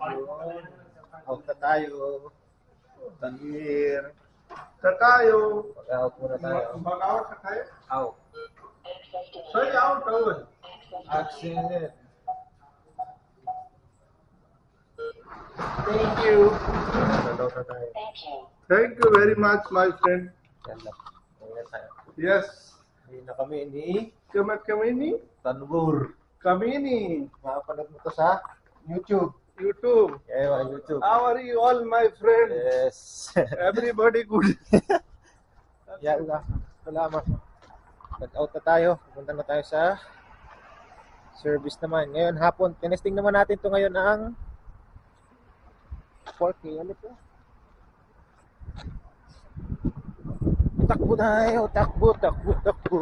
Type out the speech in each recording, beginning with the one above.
Oh, Alkatayo, Tanir, Katayo, Pagao pura tayo. Pagao katayo? Yaw. Accident. Thank you. Thank you. Thank you very much, my friend. Yes. Hindi na kami ni... Kamat kami ni? Tanbur. Kami ni. Makapanood mo to sa ah. YouTube. YouTube. Yeah, YouTube. How are you all, my friend? Yes. Everybody good. Yan lang. Salamat. Nag-out na tayo. Pupunta na tayo sa service naman. Ngayon hapon, tinesting naman natin to ngayon ang 4K. Ano to? Takbo tayo. Takbo, takbo, takbo.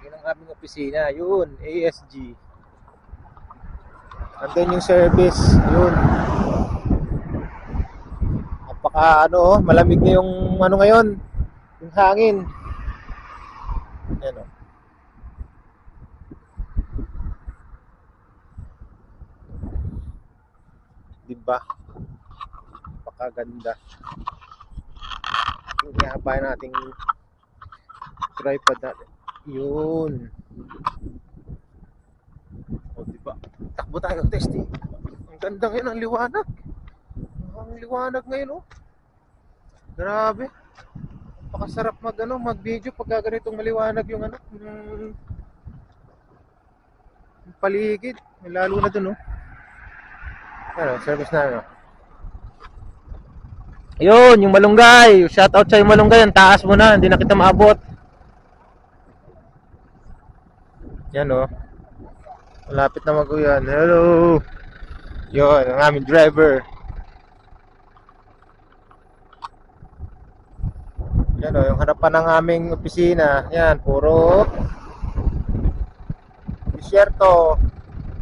Yun ang aming opisina. Yun, ASG. Andun yung service. Yun. Napaka ano, oh, malamig na yung ano ngayon. Yung hangin. Yan oh. Diba? Napakaganda. Ihaba nating tripod natin. Yun. O diba? Takbo tayo, testing. Ang ganda ngayon, ang liwanag. Ang liwanag ngayon, oh. Grabe. Napakasarap mag ano, mag-video pag ganitong maliwanag yung ano, yung, paligid. Lalo na dun, oh. Ano, service na ano. Yun, yung malunggay. Shout out sa yung malunggay. Ang taas mo na, hindi na kita maabot. Yan, oh. Malapit na mag-uyan. Hello. Yun, ang aming driver. Yan o, yung harapan ng aming opisina. Yan, puro disyerto.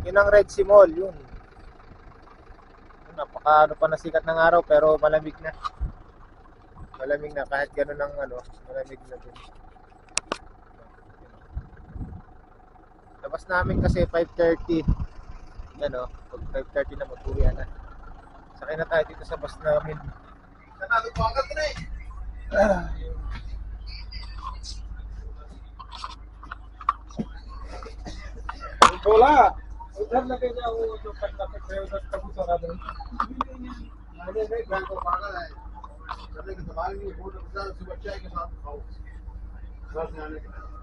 Yun ang Red Sea Mall, yun. Napaka ano pa na sikat ng araw pero malamig na. Malamig na kahit gano'n ang ano, malamig na din. Labas namin kasi 5.30. Yan o, pag 5.30 na mag-uwi na. Sakay na tayo dito sa bus namin. Ah, साथ खाओ घर से के